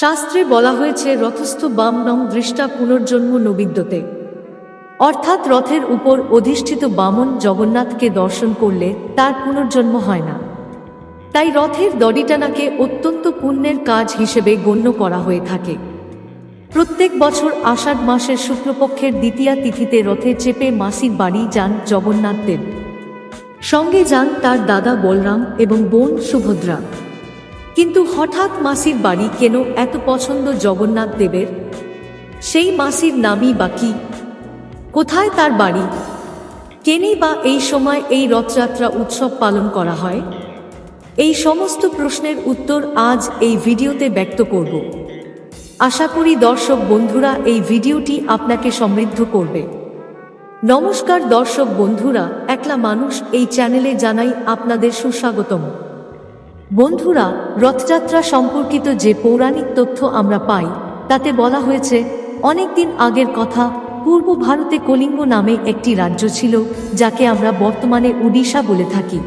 শাস্ত্রে বলা হয়েছে, রথস্থ বাম নং দৃষ্টা পুনর্জন্ম নবিদ্যতে। অর্থাৎ রথের উপর অধিষ্ঠিত বামন জগন্নাথকে দর্শন করলে তার পুনর্জন্ম হয় না। তাই রথের দড়িটানাকে অত্যন্ত পুণ্যের কাজ হিসেবে গণ্য করা হয়ে থাকে। প্রত্যেক বছর আষাঢ় মাসের শুক্লপক্ষের দ্বিতীয়া তিথিতে রথে চেপে মাসির বাড়ি যান জগন্নাথ দেব। সঙ্গে যান তার দাদা বলরাম এবং বোন সুভদ্রা। কিন্তু হঠাৎ মাসির বাড়ি কেন এত পছন্দ জগন্নাথ দেবের? সেই মাসির নামই বা কি? কোথায় তার বাড়ি? কেনে বা এই সময় এই রথযাত্রা উৎসব পালন করা হয়? এই সমস্ত প্রশ্নের উত্তর আজ এই ভিডিওতে ব্যক্ত করব। আশা করি দর্শক বন্ধুরা এই ভিডিওটি আপনাকে সমৃদ্ধ করবে। নমস্কার দর্শক বন্ধুরা, একলা মানুষ এই চ্যানেলে জানাই আপনাদের সুস্বাগতম। বন্ধুরা, রথযাত্রা সম্পর্কিত যে পৌরাণিক তথ্য আমরা পাই, তাতে বলা হয়েছে, অনেকদিন আগের কথা, পূর্ব ভারতে কলিঙ্গ নামে একটি রাজ্য ছিল, যাকে আমরা বর্তমানে উড়িষ্যা বলে থাকি।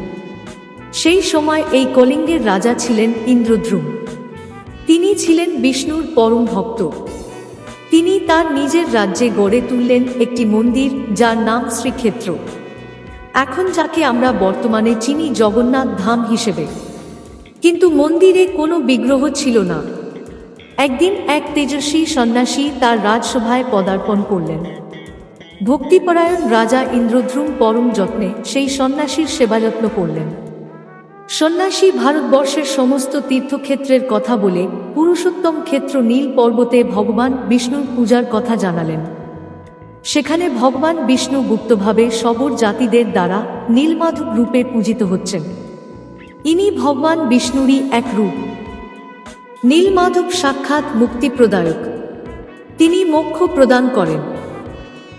সেই সময় এই কলিঙ্গের রাজা ছিলেন ইন্দ্রদ্রুম। তিনি ছিলেন বিষ্ণুর পরম ভক্ত। তিনি তার নিজের রাজ্যে গড়ে তুললেন একটি মন্দির, যার নাম শ্রীক্ষেত্র। এখন যাকে আমরা বর্তমানে চিনি জগন্নাথ ধাম হিসেবে। কিন্তু মন্দিরে কোনো বিগ্রহ ছিল না। একদিন এক তেজস্বী সন্ন্যাসী তার রাজসভায় পদার্পণ করলেন। ভক্তিপরায়ণ রাজা ইন্দ্রদ্রুম পরম যত্নে সেই সন্ন্যাসীর সেবাযত্ন করলেন। সন্ন্যাসী ভারতবর্ষের সমস্ত তীর্থক্ষেত্রের কথা বলে পুরুষোত্তম ক্ষেত্র নীল পর্বতে ভগবান বিষ্ণুর পূজার কথা জানালেন। সেখানে ভগবান বিষ্ণু গুপ্তভাবে সবর জাতিদের দ্বারা নীলমাধব রূপে পূজিত হচ্ছেন। ইনি ভগবান বিষ্ণুরই এক রূপ। নীলমাধব সাক্ষাৎ মুক্তিপ্রদায়ক। তিনি মোক্ষ প্রদান করেন।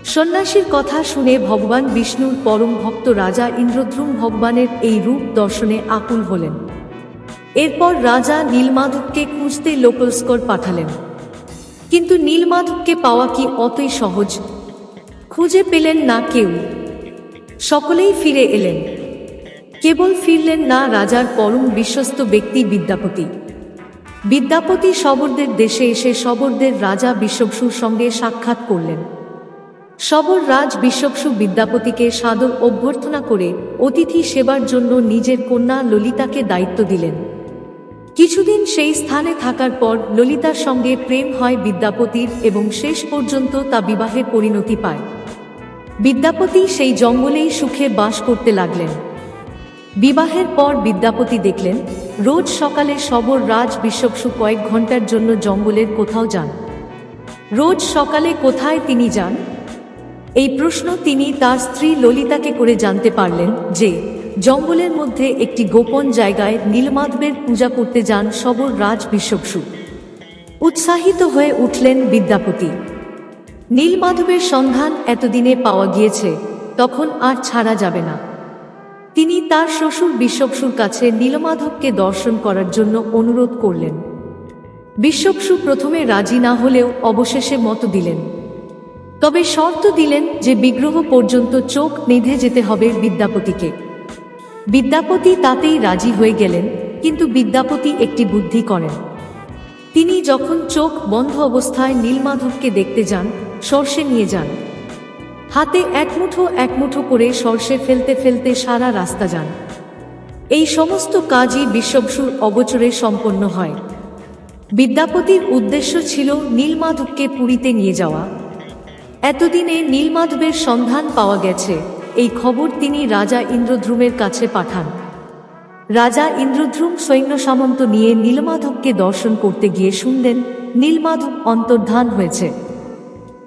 সন্ন্যাসীর কথা শুনে ভগবান বিষ্ণুর পরম ভক্ত রাজা ইন্দ্রদ্রুম ভগবানের এই রূপ দর্শনে আকুল হলেন। এরপর রাজা নীলমাধবকে খুঁজতে লোকলস্কর পাঠালেন। কিন্তু নীলমাধবকে পাওয়া কি অতই সহজ? খুঁজে পেলেন না কেউ। সকলেই ফিরে এলেন। কেবল ফিরলেন না রাজার পরম বিশ্বস্ত ব্যক্তি বিদ্যাপতি। বিদ্যাপতি শবরদের দেশে এসে শবরদের রাজা বিশ্ববসুর সঙ্গে সাক্ষাৎ করলেন। শবর রাজ বিশ্ববসু বিদ্যাপতিকে সাদর অভ্যর্থনা করে অতিথি সেবার জন্য নিজের কন্যা ললিতাকে দায়িত্ব দিলেন। কিছুদিন সেই স্থানে থাকার পর ললিতার সঙ্গে প্রেম হয় বিদ্যাপতির এবং শেষ পর্যন্ত তা বিবাহে পরিণতি পায়। বিদ্যাপতি সেই জঙ্গলেই সুখে বাস করতে লাগলেন। বিবাহের পর বিদ্যাপতি দেখলেন, রোজ সকালে সবর রাজ বিশ্ববসু কয়েক ঘণ্টার জন্য জঙ্গলের কোথাও যান। রোজ সকালে কোথায় তিনি যান? এই প্রশ্ন তিনি তার স্ত্রী ললিতাকে করে জানতে পারলেন যে, জঙ্গলের মধ্যে একটি গোপন জায়গায় নীলমাধবের পূজা করতে যান সবর রাজ বিশ্ববসু উৎসাহিত হয়ে উঠলেন বিদ্যাপতি। নীলমাধবের সন্ধান এতদিনে পাওয়া গিয়েছে, তখন আর ছাড়া যাবে না। তিনি তার শ্বশুর বিশ্ববসুর কাছে নীলমাধবকে দর্শন করার জন্য অনুরোধ করলেন। বিশ্ববসু প্রথমে রাজি না হলেও অবশেষে মত দিলেন। তবে শর্ত দিলেন যে বিগ্রহ পর্যন্ত চোখ বেঁধে যেতে হবে বিদ্যাপতিকে। বিদ্যাপতি তাতেই রাজি হয়ে গেলেন, কিন্তু বিদ্যাপতি একটি বুদ্ধি করেন। তিনি যখন চোখ বন্ধ অবস্থায় নীলমাধবকে দেখতে যান, সর্ষে নিয়ে যান। হাতে এক মুঠো এক মুঠো করে সর্ষে ফেলতে ফেলতে সারা রাস্তা যান। এই সমস্ত কাজই বিশ্ববসুর অগোচরে সম্পন্ন হয়। বিদ্যাপতির উদ্দেশ্য ছিল নীলমাধবকে পুরীতে নিয়ে যাওয়া। এতদিনে নীলমাধবের সন্ধান পাওয়া গেছে। এই খবর তিনি রাজা ইন্দ্রধ্রুমের কাছে পাঠান। রাজা ইন্দ্রধ্রুম সৈন্য সামন্ত নিয়ে নীলমাধবকে দর্শন করতে গিয়ে শুনলেন নীলমাধব অন্তর্ধান হয়েছে।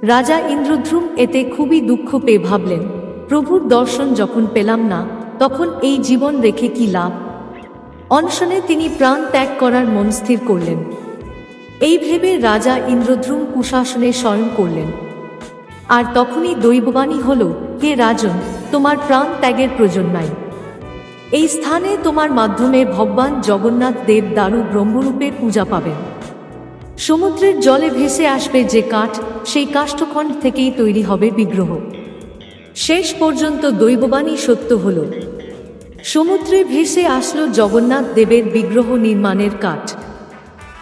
রাজা ইন্দ্রধ্রুম এতে খুবই দুঃখ পেয়ে ভাবলেন, প্রভুর দর্শন যখন পেলাম না, তখন এই জীবন রেখে কি লাভ? অনশনে তিনি প্রাণ ত্যাগ করার মন স্থির করলেন। এই ভেবে রাজা ইন্দ্রদ্রুম কুশাসনে স্বয়ং করলেন। আর তখনই দৈববাণী হল, হে রাজন, তোমার প্রাণ ত্যাগের প্রয়োজন নাই। এই স্থানে তোমার মাধ্যমে ভগবান জগন্নাথ দেব দারু ব্রহ্মরূপে পূজা পাবেন। সমুদ্রের জলে ভেসে আসবে যে কাঠ, সেই কাষ্ঠখণ্ড থেকেই তৈরি হবে বিগ্রহ। শেষ পর্যন্ত দৈববাণী সত্য হল। সমুদ্রে ভেসে আসলো জগন্নাথ দেবের বিগ্রহ নির্মাণের কাঠ।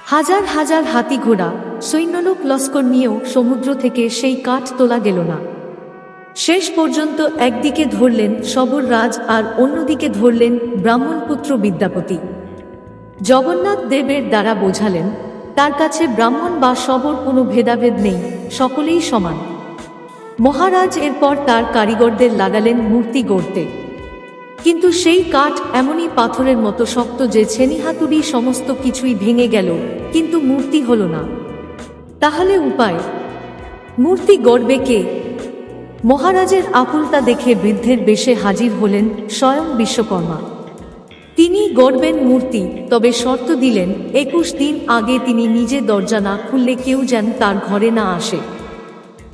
হাজার হাজার হাতি ঘোড়া, সৈন্যলোক লস্কর নিয়েও সমুদ্র থেকে সেই কাঠ তোলা গেল না। শেষ পর্যন্ত একদিকে ধরলেন সবর রাজ আর অন্যদিকে ধরলেন ব্রাহ্মণপুত্র বিদ্যাপতি। জগন্নাথ দেবের দ্বারা বোঝালেন তার কাছে ব্রাহ্মণ বা সবর কোনো ভেদাভেদ নেই, সকলেই সমান। মহারাজ এরপর তার কারিগরদের লাগালেন মূর্তি গড়তে। কিন্তু সেই কাঠ এমনই পাথরের মতো শক্ত যে ছেনিহাতুড়ি সমস্ত কিছুই ভেঙে গেল, কিন্তু মূর্তি হল না। তাহলে উপায়? মূর্তি গড়বে কে? মহারাজের আকুলতা দেখে বৃদ্ধের বেশে হাজির হলেন স্বয়ং বিশ্বকর্মা। তিনি গড়বেন মূর্তি, তবে শর্ত দিলেন, একুশ দিন আগে তিনি নিজে দরজা না খুললে কেউ যেন তার ঘরে না আসে।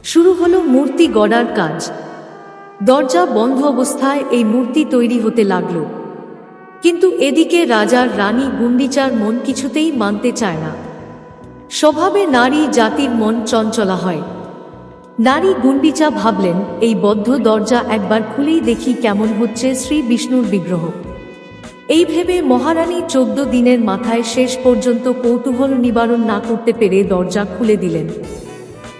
শুরু হলো মূর্তি গড়ার কাজ। দরজা বন্ধ অবস্থায় এই মূর্তি তৈরি হতে লাগল। কিন্তু এদিকে রাজার রানী গুন্ডিচার মন কিছুতেই মানতে চায় না। স্বভাবে নারী জাতির মন চঞ্চলা হয়। নারী গুন্ডিচা ভাবলেন, এই বদ্ধ দরজা একবার খুলেই দেখি কেমন হচ্ছে শ্রী বিষ্ণুর বিগ্রহ। এই ভেবে মহারানী চোদ্দ দিনের মাথায় শেষ পর্যন্ত কৌতূহল নিবারণ না করতে পেরে দরজা খুলে দিলেন।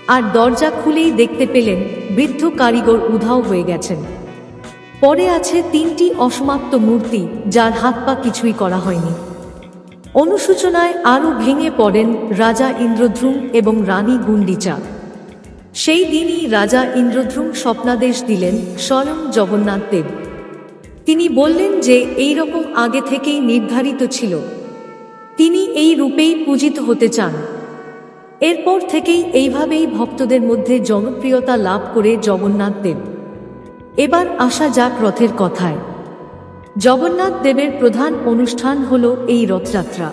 আর দরজা খুলেই দেখতে পেলেন বৃদ্ধ কারিগর উধাও হয়ে গেছেন। পরে আছে তিনটি অসমাপ্ত মূর্তি যার হাত পা কিছুই করা হয়নি। অনুসূচনায় আরও ভেঙে পড়েন রাজা ইন্দ্রধ্রুম এবং রানী গুন্ডিচা সেই দিনই রাজা ইন্দ্রধ্রুম স্বপ্নাদেশ দিলেন স্বয়ং জগন্নাথ দেব। তিনি বললেন যে এই রকম আগে থেকেই নির্ধারিত ছিল। তিনি এই রূপেই পূজিত হতে চান। এরপর থেকেই এইভাবেই ভক্তদের মধ্যে জনপ্রিয়তা লাভ করে জগন্নাথ দেব। এবার আসা যাক রথের কথায়। জগন্নাথ দেবের প্রধান অনুষ্ঠান হল এই রথযাত্রা।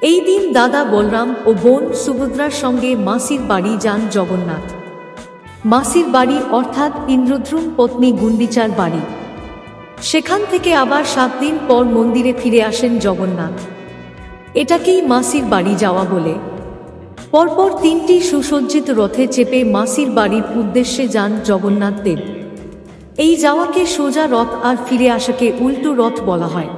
এই দিন দাদা বলরাম ও বোন সুভদ্রার সঙ্গে মাসির বাড়ি যান জগন্নাথ। মাসির বাড়ি অর্থাৎ ইন্দ্রদ্রুম পত্নী গুন্ডিচার বাড়ি। সেখান থেকে আবার সাত দিন পর মন্দিরে ফিরে আসেন জগন্নাথ। এটাকেই মাসির বাড়ি যাওয়া বলে। পরপর তিনটি সুসজ্জিত রথে চেপে মাসির বাড়ির উদ্দেশ্যে যান জগন্নাথ দেব। এই যাওয়াকে সোজা রথ আর ফিরে আসাকে উল্টো রথ বলা হয়।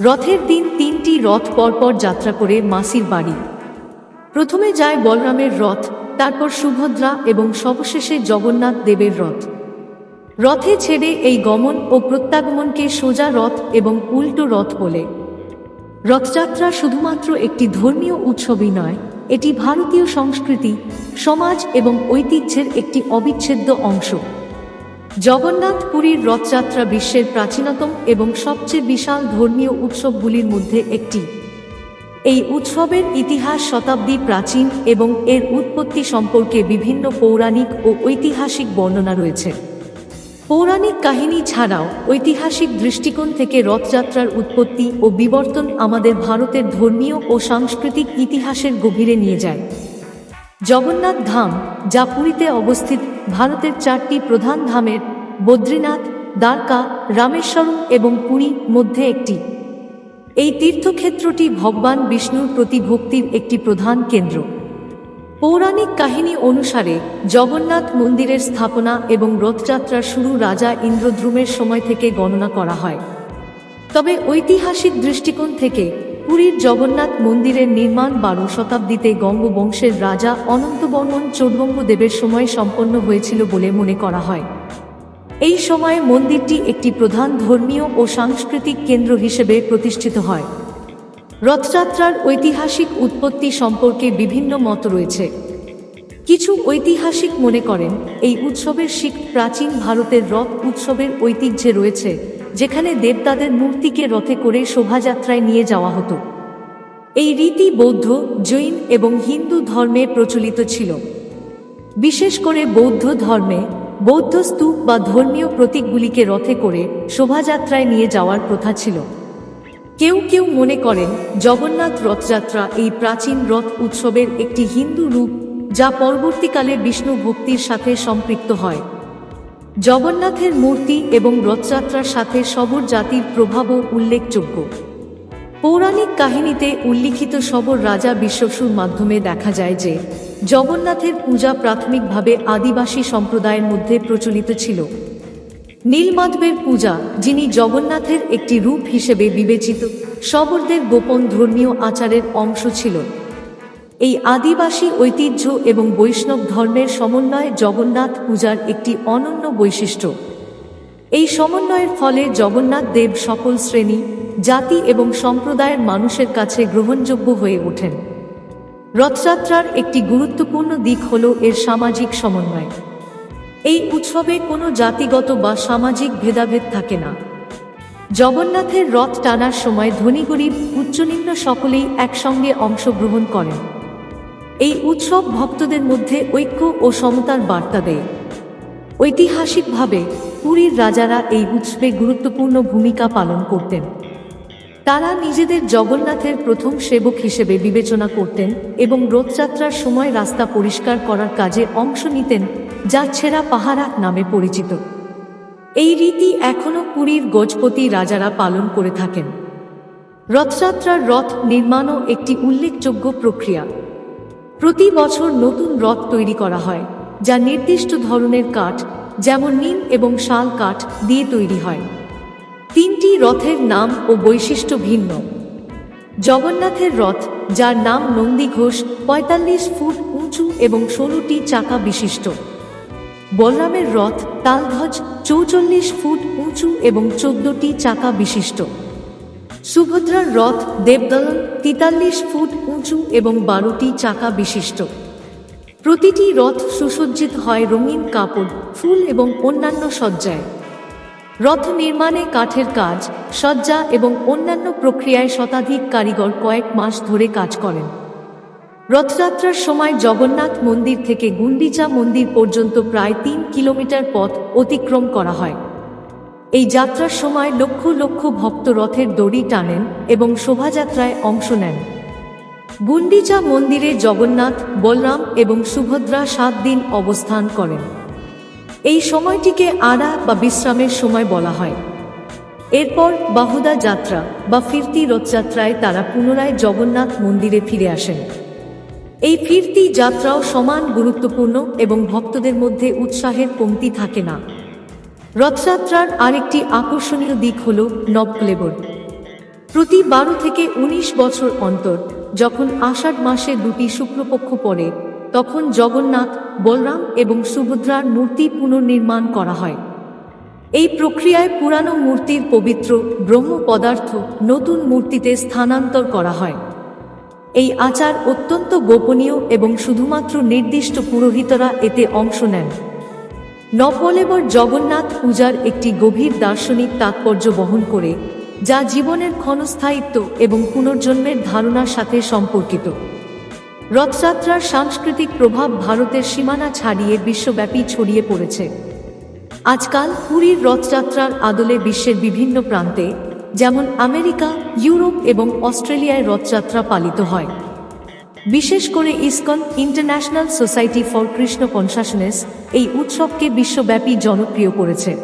রথের দিন তিনটি রথ পরপর যাত্রা করে মাসির বাড়ি। প্রথমে যায় বলরামের রথ, তারপর সুভদ্রা এবং সবশেষে জগন্নাথ দেবের রথ। রথে ছেড়ে এই গমন ও প্রত্যাগমনকে সোজা রথ এবং উল্টো রথ বলে। রথযাত্রা শুধুমাত্র একটি ধর্মীয় উৎসবই নয়, এটি ভারতীয় সংস্কৃতি, সমাজ এবং ঐতিহ্যের একটি অবিচ্ছেদ্য অংশ। জগন্নাথ পুরীর রথযাত্রা বিশ্বের প্রাচীনতম এবং সবচেয়ে বিশাল ধর্মীয় উৎসবগুলির মধ্যে একটি। এই উৎসবের ইতিহাস শতাব্দী প্রাচীন এবং এর উৎপত্তি সম্পর্কে বিভিন্ন পৌরাণিক ও ঐতিহাসিক বর্ণনা রয়েছে। পৌরাণিক কাহিনী ছাড়াও ঐতিহাসিক দৃষ্টিকোণ থেকে রথযাত্রার উৎপত্তি ও বিবর্তন আমাদের ভারতের ধর্মীয় ও সাংস্কৃতিক ইতিহাসের গভীরে নিয়ে যায়। জগন্নাথ ধাম, যা পুরীতে অবস্থিত ভারতের চারটি প্রধান ধামের বদ্রীনাথ, দ্বারকা, রামেশ্বরম এবং পুরী মধ্যে একটি। এই তীর্থক্ষেত্রটি ভগবান বিষ্ণুর প্রতি ভক্তির একটি প্রধান কেন্দ্র। পৌরাণিক কাহিনী অনুসারে জগন্নাথ মন্দিরের স্থাপনা এবং রথযাত্রার শুরু রাজা ইন্দ্রদ্রুমের সময় থেকে গণনা করা হয়। তবে ঐতিহাসিক দৃষ্টিকোণ থেকে পুরীর জগন্নাথ মন্দিরের নির্মাণ বারো শতাব্দীতে গঙ্গবংশের রাজা অনন্তবর্মন চৌদ্বঙ্গদেবের সময় সম্পন্ন হয়েছিল বলে মনে করা হয়। এই সময়ে মন্দিরটি একটি প্রধান ধর্মীয় ও সাংস্কৃতিক কেন্দ্র হিসেবে প্রতিষ্ঠিত হয়। রথযাত্রার ঐতিহাসিক উৎপত্তি সম্পর্কে বিভিন্ন মত রয়েছে। কিছু ঐতিহাসিক মনে করেন, এই উৎসবের শিখ প্রাচীন ভারতের রথ উৎসবের ঐতিহ্যে রয়েছে, যেখানে দেবতাদের মূর্তিকে রথে করে শোভাযাত্রায় নিয়ে যাওয়া হতো। এই রীতি বৌদ্ধ, জৈন এবং হিন্দু ধর্মে প্রচলিত ছিল। বিশেষ করে বৌদ্ধ ধর্মে, বৌদ্ধ স্তূপ বা ধর্মীয় প্রতীকগুলিকে রথে করে শোভাযাত্রায় নিয়ে যাওয়ার প্রথা ছিল। কেউ কেউ মনে করেন জগন্নাথ রথযাত্রা এই প্রাচীন রথ উৎসবের একটি হিন্দু রূপ যা পরবর্তীকালে বিষ্ণু ভক্তির সাথে সম্পৃক্ত হয়। জগন্নাথের মূর্তি এবং রথযাত্রার সাথে সবর জাতির প্রভাবও উল্লেখযোগ্য। পৌরাণিক কাহিনীতে উল্লিখিত সবর রাজা বিশ্বসুর মাধ্যমে দেখা যায় যে, জগন্নাথের পূজা প্রাথমিকভাবে আদিবাসী সম্প্রদায়ের মধ্যে প্রচলিত ছিল। নীলমাধবের পূজা, যিনি জগন্নাথের একটি রূপ হিসেবে বিবেচিত শবরদের গোপন ধর্মীয় আচারের অংশ ছিল। এই আদিবাসী ঐতিহ্য এবং বৈষ্ণব ধর্মের সমন্বয়ে জগন্নাথ পূজার একটি অনন্য বৈশিষ্ট্য। এই সমন্বয়ের ফলে জগন্নাথ দেব সকল শ্রেণি, জাতি এবং সম্প্রদায়ের মানুষের কাছে গ্রহণযোগ্য হয়ে ওঠেন। রথযাত্রার একটি গুরুত্বপূর্ণ দিক হল এর সামাজিক সমন্বয়। এই উৎসবে কোনো জাতিগত বা সামাজিক ভেদাভেদ থাকে না। জগন্নাথের রথ টানার সময় ধনী উচ্চনিম্ন সকলেই একসঙ্গে অংশগ্রহণ করেন। এই উৎসব ভক্তদের মধ্যে ঐক্য ও সমতার বার্তা দেয়। ঐতিহাসিকভাবে পুরীর রাজারা এই উৎসবে গুরুত্বপূর্ণ ভূমিকা পালন করতেন। তারা নিজেদের জগন্নাথের প্রথম সেবক হিসেবে বিবেচনা করতেন এবং রথযাত্রার সময় রাস্তা পরিষ্কার করার কাজে অংশ নিতেন যা ছেঁড়া পাহারা নামে পরিচিত। এই রীতি এখনও পুরীর গজপতি রাজারা পালন করে থাকেন। রথযাত্রার রথ নির্মাণও একটি উল্লেখযোগ্য প্রক্রিয়া। প্রতি বছর নতুন রথ তৈরি করা হয়, যা নির্দিষ্ট ধরনের কাঠ, যেমন নিম এবং শাল কাঠ, দিয়ে তৈরি হয়। তিনটি রথের নাম ও বৈশিষ্ট্য ভিন্ন। জগন্নাথের রথ, যার নাম নন্দী ঘোষ, পঁয়তাল্লিশ ফুট উঁচু এবং ষোলোটি চাকা বিশিষ্ট। বলরামের রথ তালধ্বজ চৌচল্লিশ ফুট উঁচু এবং চোদ্দটি চাকা বিশিষ্ট। সুভদ্রার রথ দেবদলন তেতাল্লিশ ফুট উঁচু এবং বারোটি চাকা বিশিষ্ট। প্রতিটি রথ সুসজ্জিত হয় রঙিন কাপড়, ফুল এবং অন্যান্য সজ্জায়। রথ নির্মাণে কাঠের কাজ, সজ্জা এবং অন্যান্য প্রক্রিয়ায় শতাধিক কারিগর কয়েক মাস ধরে কাজ করেন। রথযাত্রার সময় জগন্নাথ মন্দির থেকে গুন্ডিচা মন্দির পর্যন্ত প্রায় তিন কিলোমিটার পথ অতিক্রম করা হয়। এই যাত্রার সময় লক্ষ লক্ষ ভক্ত রথের দড়ি টানেন এবং শোভাযাত্রায় অংশ নেন। গুন্ডিচা মন্দিরে জগন্নাথ, বলরাম এবং সুভদ্রা সাত দিন অবস্থান করেন। এই সময়টিকে আড়া বা বিশ্রামের সময় বলা হয়। এরপর বাহুদা যাত্রা বা ফিরতি রথযাত্রায় তারা পুনরায় জগন্নাথ মন্দিরে ফিরে আসেন। এই ফিরতি যাত্রাও সমান গুরুত্বপূর্ণ এবং ভক্তদের মধ্যে উৎসাহের কমতি থাকে না। রথযাত্রার আরেকটি আকর্ষণীয় দিক হল নবক্লেবর। প্রতি বারো থেকে ১৯ বছর অন্তর যখন আষাঢ় মাসে দুটি শুক্লপক্ষ পড়ে, তখন জগন্নাথ, বলরাম এবং সুভদ্রার মূর্তি পুনর্নির্মাণ করা হয়। এই প্রক্রিয়ায় পুরানো মূর্তির পবিত্র ব্রহ্ম পদার্থ নতুন মূর্তিতে স্থানান্তর করা হয়। এই আচার অত্যন্ত গোপনীয় এবং শুধুমাত্র নির্দিষ্ট পুরোহিতরা এতে অংশ নেন। নবলেবর জগন্নাথ পূজার একটি গভীর দার্শনিক তাৎপর্য বহন করে, যা জীবনের ক্ষণস্থায়িত্ব এবং পুনর্জন্মের ধারণার সাথে সম্পর্কিত। রথযাত্রার সাংস্কৃতিক প্রভাব ভারতের সীমানা ছাড়িয়ে বিশ্বব্যাপী ছড়িয়ে পড়েছে। আজকাল পুরীর রথযাত্রার আদলে বিশ্বের বিভিন্ন প্রান্তে যেমন আমেরিকা, ইউরোপ এবং অস্ট্রেলিয়ায় রথযাত্রা পালিত হয়। বিশেষ করে ISKCON international society for Krishna consciousness এই উৎসবকে বিশ্বব্যাপী জনপ্রিয় করেছে।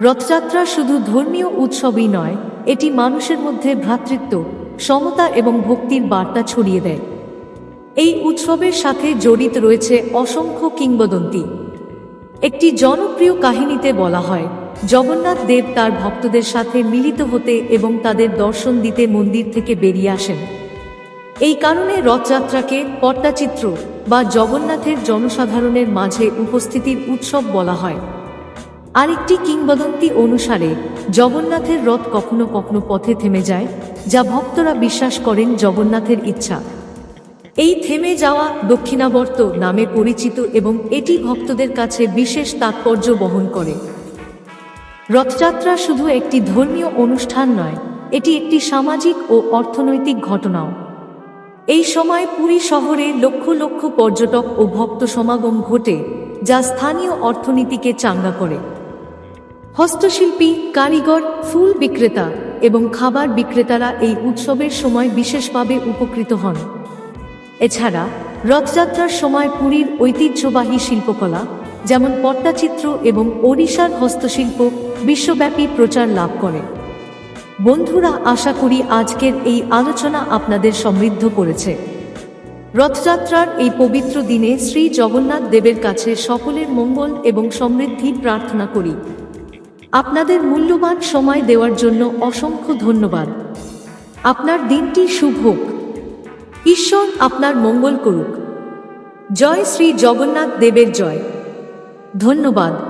রথযাত্রা শুধু ধর্মীয় উৎসবই নয়, এটি মানুষের মধ্যে ভ্রাতৃত্ব, সমতা এবং ভক্তির বার্তা ছড়িয়ে দেয়। এই উৎসবের সাথে জড়িত রয়েছে অসংখ্য কিংবদন্তি। একটি জনপ্রিয় কাহিনীতে বলা হয় জগন্নাথ দেব তার ভক্তদের সাথে মিলিত হতে এবং তাদের দর্শন দিতে মন্দির থেকে বেরিয়ে আসেন। এই কারণে রথযাত্রাকে পট্টাচিত্র বা জগন্নাথের জনসাধারণের মাঝে উপস্থিতির উৎসব বলা হয়। আরেকটি কিংবদন্তি অনুসারে, জগন্নাথের রথ কখনো কখনো পথে থেমে যায়, যা ভক্তরা বিশ্বাস করেন জগন্নাথের ইচ্ছা। এই থেমে যাওয়া দক্ষিণাবর্ত নামে পরিচিত এবং এটি ভক্তদের কাছে বিশেষ তাৎপর্য বহন করে। রথযাত্রা শুধু একটি ধর্মীয় অনুষ্ঠান নয়, এটি একটি সামাজিক ও অর্থনৈতিক ঘটনাও। এই সময় পুরী শহরে লক্ষ লক্ষ পর্যটক ও ভক্ত সমাগম ঘটে, যা স্থানীয় অর্থনীতিকে চাঙ্গা করে। হস্তশিল্পী, কারিগর, ফুল বিক্রেতা এবং খাবার বিক্রেতারা এই উৎসবের সময় বিশেষভাবে উপকৃত হন। এছাড়া রথযাত্রার সময় পুরীর ঐতিহ্যবাহী শিল্পকলা যেমন পট্টাচিত্র এবং ওড়িশার হস্তশিল্প বিশ্বব্যাপী প্রচার লাভ করে। বন্ধুরা, আশা করি আজকের এই আলোচনা আপনাদের সমৃদ্ধ করেছে। রথযাত্রার এই পবিত্র দিনে শ্রী জগন্নাথ দেবের কাছে সকলের মঙ্গল এবং সমৃদ্ধি প্রার্থনা করি। আপনাদের মূল্যবান সময় দেওয়ার জন্য অসংখ্য ধন্যবাদ। আপনার দিনটি শুভ হোক। ঈশ্বর আপনার মঙ্গল করুক। জয় শ্রী জগন্নাথ দেবের জয়। ধন্যবাদ।